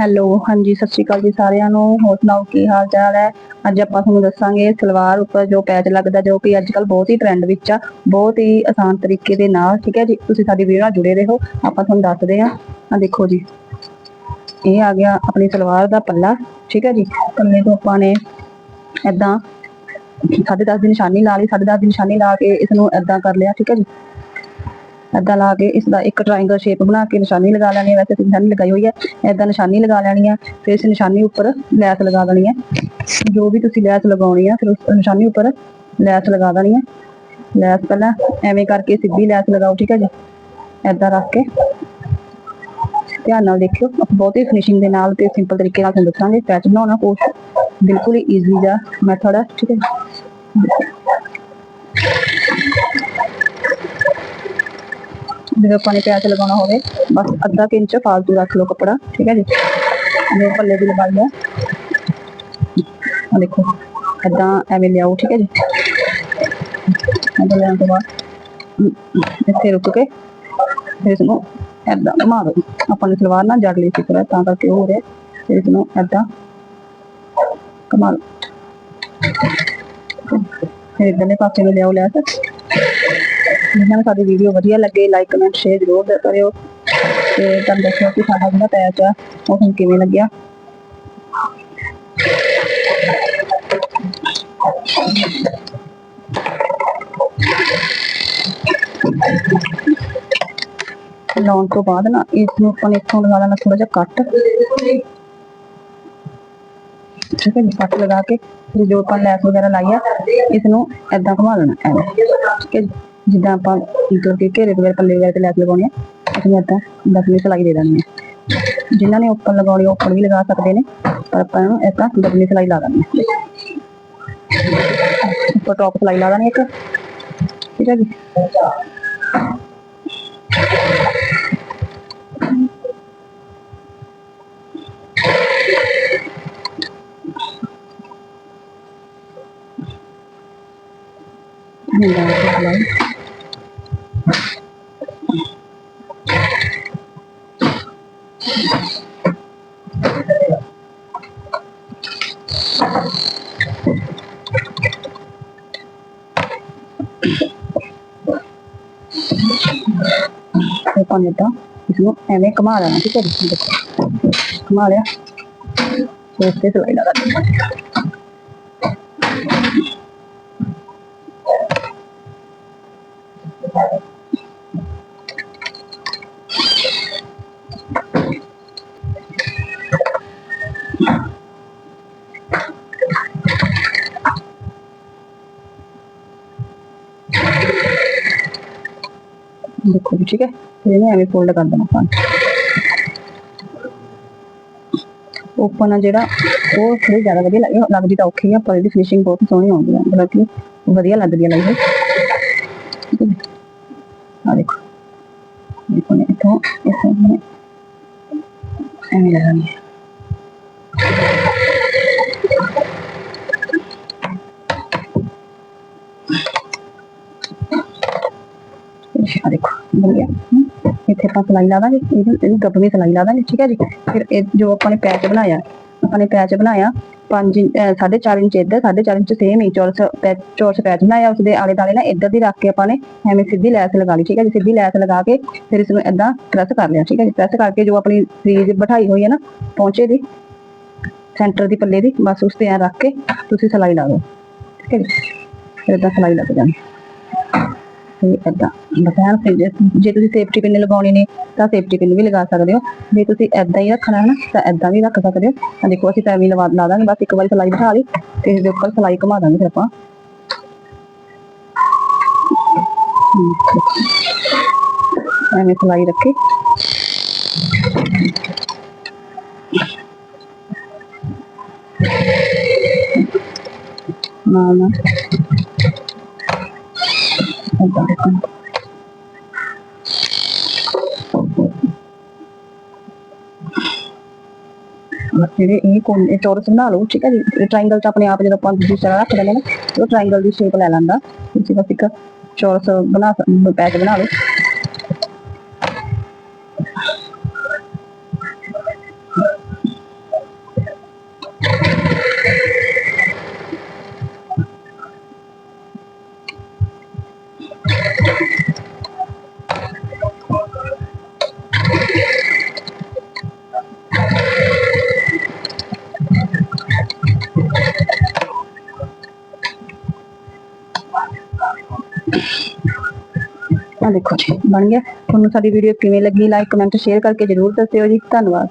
Hello ਹਾਂਜੀ, ਸਤਿ ਸ਼੍ਰੀ ਅਕਾਲ ਜੀ ਸਾਰਿਆਂ ਨੂੰ। ਹੋਰ ਸੁਣਾਓ, ਕੀ ਹਾਲ ਚਾਲ ਹੈ? ਅੱਜ ਆਪਾਂ ਤੁਹਾਨੂੰ ਦੱਸਾਂਗੇ ਸਲਵਾਰ ਉੱਪਰ ਜੋ ਪੈਚ ਲੱਗਦਾ, ਜੋ ਕਿ ਅੱਜ ਕੱਲ ਬਹੁਤ ਹੀ ਟ੍ਰੈਂਡ ਵਿੱਚ ਆ। ਬਹੁਤ ਹੀ ਆਸਾਨ ਤਰੀਕੇ ਦੇ ਨਾਲ, ਠੀਕ ਹੈ ਜੀ? ਤੁਸੀਂ ਸਾਡੀ ਵੀਡੀਓ ਨਾਲ ਜੁੜੇ ਰਹੋ, ਆਪਾਂ ਤੁਹਾਨੂੰ ਦੱਸਦੇ ਆ ਆ ਦੇਖੋ ਜੀ। ਇਹ ਆ ਗਿਆ ਆਪਣੀ ਸਲਵਾਰ ਦਾ ਪੱਲਾ, ਠੀਕ ਹੈ ਜੀ? ਪੱਲੇ ਤੋਂ ਆਪਾਂ ਨੇ ਏਦਾਂ ਸਾਢੇ ਦਸ ਦੀ ਨਿਸ਼ਾਨੀ ਲਾ ਲਈ, ਸਾਢੇ ਦਸ ਦੀ ਨਿਸ਼ਾਨੀ ਲਾ ਕੇ ਇਸ ਨੂੰ ਏਦਾਂ ਕਰ ਲਿਆ, ਠੀਕ ਹੈ ਜੀ? ਏਦਾਂ ਲਾ ਕੇ ਇਸ ਦਾ ਇੱਕ ਟ੍ਰਾਇੰਗਲ ਸ਼ੇਪ ਬਣਾ ਕੇ ਨਿਸ਼ਾਨੀ ਲਗਾ ਲੈਣੀ ਹੈ ਵੈਸੇ ਤਾਂ ਨਿਸ਼ਾਨੀ ਲਗਾਈ ਹੋਈ ਹੈ ਏਦਾਂ ਨਿਸ਼ਾਨੀ ਲਗਾ ਲੈਣੀ ਹੈ ਫਿਰ ਇਸ ਨਿਸ਼ਾਨੀ ਉੱਪਰ ਲੈਸ ਲਗਾ ਦੇਣੀ ਹੈ ਜੋ ਵੀ ਤੁਸੀਂ ਲੈਸ ਲਗਾਉਣੀ ਹੈ ਫਿਰ ਉਸ ਨਿਸ਼ਾਨੀ ਉੱਪਰ ਲੈਸ ਲਗਾ ਦੇਣੀ ਹੈ ਲੈਸ ਪਹਿਲਾਂ ਐਵੇਂ ਕਰਕੇ ਸਿੱਧੀ ਲੈਸ ਲਗਾਓ ਠੀਕ ਹੈ ਜੀ ਏਦਾਂ ਰੱਖ ਕੇ ਧਿਆਨ ਨਾਲ ਦੇਖਿਓ ਆਪਾਂ ਬਹੁਤ ਹੀ ਫਿਨਿਸ਼ਿੰਗ ਦੇ ਨਾਲ ਤੇ ਸਿੰਪਲ ਤਰੀਕੇ ਨਾਲ ਤੁਹਾਨੂੰ ਦੱਸਾਂਗੇ ਪੈਚ ਬਣਾਉਣਾ ਕੋਰਸ ਬਿਲਕੁਲ ਹੀ ਈਜ਼ੀ ਦਾ ਮੈਥਡ ਹੈ ਠੀਕ ਹੈ ਜਦੋਂ ਆਪਾਂ ਨੇ ਪੈਚ ਲਗਾਉਣਾ ਹੋਵੇ ਬਸ ਅੱਧਾ ਕੁ ਇੰਚ ਫਾਲਤੂ ਰੱਖ ਲਓ ਕੱਪੜਾ ਠੀਕ ਹੈ ਜੀ ਮੇਰੇ ਪੱਲੇ ਦੀ ਲੰਬਾਈ ਹੈ ਆ ਦੇਖੋ ਏਦਾਂ ਐਵੇਂ ਲਿਆਓ ਠੀਕ ਹੈ ਜੀ ਏਦਾਂ ਲੈਣ ਤੋਂ ਬਾਅਦ ਅਮ, ਇੱਥੇ ਰੁਕ ਕੇ ਫਿਰ ਇਸ ਨੂੰ ਏਦਾਂ ਘੁਮਾ ਦਿਓ ਆਪਾਂ ਨੇ ਸਲਵਾਰ ਨਾ ਜੜ ਲਈ ਸੀ ਥੋੜ੍ਹਾ ਤਾਂ ਕਰਕੇ ਉਹ ਹੋ ਰਿਹਾ ਫਿਰ ਇਸ ਨੂੰ ਏਦਾਂ ਘੁਮਾ ਲਓ ਫਿਰ ਇਧਰਲੇ ਪਾਸੇ ਨੂੰ ਲਿਆਓ ਲੈ ਕੇ ਜਿਨ੍ਹਾਂ ਨੂੰ ਸਾਡੀ ਵੀਡੀਓ ਵਧੀਆ ਲੱਗੇ ਲਾਈਕ ਕਮੈਂਟ ਸ਼ੇਅਰ ਜ਼ਰੂਰ ਕਰਿਓ। ਤੇ ਤੁਹਾਨੂੰ ਦੱਸਿਓ ਕਿ ਸਾਡਾ ਜਿਹੜਾ ਪੈਚ ਆ, ਉਹ ਤੁਹਾਨੂੰ ਕਿਵੇਂ ਲੱਗਿਆ? ਲਾਉਣ ਤੋਂ ਬਾਅਦ ਨਾ ਇਸ ਨੂੰ ਆਪਾਂ ਇੱਥੋਂ ਲਗਾ ਲੈਣਾ ਥੋੜਾ ਜਿਹਾ ਕੱਟ। ਠੀਕ ਹੈ ਜੀ, ਕੱਟ ਲਗਾ ਕੇ ਜੋ ਆਪਾਂ ਲੈਸ ਵਗੈਰਾ ਲਾਈ ਆ ਇਸ ਨੂੰ ਏਦਾਂ ਘੁਮਾ ਲੈਣਾ, ਐਵੇਂ। ਠੀਕ ਹੈ ਜੀ। ਜਿੱਦਾਂ ਆਪਾਂ ਮਤਲਬ ਕਿ ਘੇਰੇ ਵਗੈਰਾ ਪੱਲੇ ਵਗੈਰਾ ਤੇ ਲੈਸ ਲਗਾਉਣੀ ਆ ਇਸ ਨੂੰ ਏਦਾਂ ਦਸਵੀਂ ਸਿਲਾਈ ਦੇ ਦੇਣੀ ਹੈ ਜਿਨ੍ਹਾਂ ਨੇ ਉੱਪਰ ਲਗਾਉਣੀ ਉੱਪਰ ਵੀ ਲਗਾ ਸਕਦੇ ਨੇ ਪਰ ਆਪਾਂ ਇਹਨੂੰ ਏਦਾਂ ਦਸਵੀਂ ਸਿਲਾਈ ਲਾ ਦੇਣੀ ਹੈ ਉੱਪਰ ਟੌਪ ਸਿਲਾਈ ਲਾ ਦੇਣੀ ਇੱਕ ਠੀਕ ਹੈ ਜੀ ਹੁੰਦਾ ਹੈ ਸਿਲਾਈ ਆਪਾਂ ਨੇ ਤਾਂ ਇਸ ਨੂੰ ਐਵੇਂ ਘੁਮਾ ਲੈਣਾ, ਠੀਕ ਹੈ ਜੀ? ਘੁਮਾ ਲਿਆ। ਫਿਰ ਇਸ ਤੇ ਸਿਲਾਈ ਲਗਾ ਦੇਣੀ ਦੇਖੋ ਜੀ ਠੀਕ ਹੈ ਫਿਰ ਇਹਨੂੰ ਐਵੇਂ ਫੋਲਡ ਕਰ ਦੇਣਾ ਆਪਾਂ ਓਪਨ ਆ ਜਿਹੜਾ ਉਹ ਥੋੜੀ ਜ਼ਿਆਦਾ ਵਧੀਆ ਲੱਗੀ ਲੱਗਦੀ ਤਾਂ ਔਖੀ ਆ ਪਰ ਇਹਦੀ ਫਿਨਿਸ਼ਿੰਗ ਬਹੁਤ ਸੋਹਣੀ ਆਉਂਦੀ ਹੈ ਮਤਲਬ ਕਿ ਵਧੀਆ ਲੱਗਦੀ ਹੈ ਲਾਈ ਆ ਦੇਖੋ ਦੇਖੋ ਨੇ ਇੱਥੋਂ ਇੱਥੋਂ ਐਵੇਂ ਲਗਾਉਣੀ ਹੈ ਆ ਦੇਖੋ ਬਣ ਗਿਆ ਇੱਥੇ ਆਪਾਂ ਸਲਾਈ ਲਾ ਦਾਂਗੇ ਇਹਨੂੰ ਇਹਨੂੰ ਗੱਬਵੀਂ ਸਲਾਈ ਲਾ ਦਾਂਗੇ, ਠੀਕ ਹੈ ਜੀ? ਫਿਰ ਇਹ ਜੋ ਆਪਾਂ ਨੇ ਪੈਚ ਬਣਾਇਆ, ਆਪਾਂ ਨੇ ਪੈਚ ਬਣਾਇਆ 5 4.5 ਇੰਚ ਇੱਧਰ 4.5 ਇੰਚ ਸੇਮ ਹੀ, ਚੌਰਸ ਚੌਰਸ ਪੈਚ ਬਣਾਇਆ, ਉਸਦੇ ਆਲੇ ਦਾਲੇ ਨਾ ਇੱਧਰ ਦੀ ਰੱਖ ਕੇ ਆਪਾਂ ਨੇ ਐਵੇਂ ਸਿੱਧੀ ਲੈਸ ਲਗਾ ਲਈ, ਠੀਕ ਹੈ ਜੀ? ਸਿੱਧੀ ਲੈਸ ਲਗਾ ਕੇ ਫਿਰ ਇਸ ਨੂੰ ਏਦਾਂ ਪ੍ਰੈਸ ਕਰ ਲਿਆ, ਠੀਕ ਹੈ ਜੀ? ਪ੍ਰੈਸ ਕਰਕੇ ਜੋ ਆਪਣੀ ਫਰੀਜ਼ ਬਿਠਾਈ ਹੋਈ ਹੈ ਨਾ ਪਹੁੰਚੇ ਦੀ, ਸੈਂਟਰ ਦੀ ਪੱਲੇ ਦੀ, ਬਸ ਉਸ ਤੇ ਐ ਰੱਖ ਕੇ ਤੁਸੀਂ ਸਲਾਈ ਲਾ ਦਿਓ, ਠੀਕ ਹੈ ਜੀ? ਫਿਰ ਏਦਾਂ ਸਲਾਈ ਲੱਗ ਜਾਣੀ। ਤੇ ਏਦਾਂ ਬਟਨ ਫਿਰ ਜੇ ਜੇ ਤੁਸੀਂ ਸੇਫਟੀ ਪਿੰਨ ਲਗਾਉਣੀ ਨੇ ਤਾਂ ਸੇਫਟੀ ਪਿੰਨ ਵੀ ਲਗਾ ਸਕਦੇ ਹੋ ਜੇ ਤੁਸੀਂ ਏਦਾਂ ਹੀ ਰੱਖਣਾ ਹੈ ਨਾ ਤਾਂ ਏਦਾਂ ਵੀ ਰੱਖ ਸਕਦੇ ਹੋ ਤਾਂ ਦੇਖੋ ਅਸੀਂ ਤਾਂ ਐਵੇਂ ਹੀ ਲਵਾ ਲਾ ਦਾਂਗੇ ਬਸ ਇੱਕ ਵਾਰੀ ਸਲਾਈ ਬਿਠਾ ਲਈ ਤੇ ਇਹਦੇ ਉੱਪਰ ਸਲਾਈ ਘੁਮਾ ਦਾਂਗੇ ਫਿਰ ਆਪਾਂ ਹਮ, ਦੇਖੋ। ਐਵੇਂ ਸਲਾਈ ਰੱਖੀ ਨਾਲ ਨਾਲ ਏਦਾਂ ਦੇਖੋ ਬਸ ਜਿਹੜੇ ਇਹ ਕੋਨ ਇਹ ਚੌਰਸ ਬਣਾ ਲਓ, ਠੀਕ ਹੈ ਜੀ? ਟ੍ਰਾਇੰਗਲ ਤਾਂ ਆਪਣੇ ਆਪ ਜਦੋਂ ਆਪਾਂ ਦੂਸਰਾ ਰੱਖ ਦਿੰਦੇ ਨੇ, ਉਹ ਟ੍ਰਾਇੰਗਲ ਦੀ ਸ਼ੇਪ ਲੈ ਲੈਂਦਾ। ਤੁਸੀਂ ਬਸ ਇੱਕ ਚੌਰਸ ਬਣਾ ਪੈਚ ਬਣਾ ਲਓ। ਆ ਦੇਖੋ ਜੀ, ਬਣ ਗਿਆ। ਤੁਹਾਨੂੰ ਸਾਡੀ ਵੀਡੀਓ ਕਿਵੇਂ ਲੱਗੀ? ਲਾਈਕ ਕਮੈਂਟ ਸ਼ੇਅਰ ਕਰਕੇ ਜਰੂਰ ਦੱਸਿਓ ਜੀ। ਧੰਨਵਾਦ।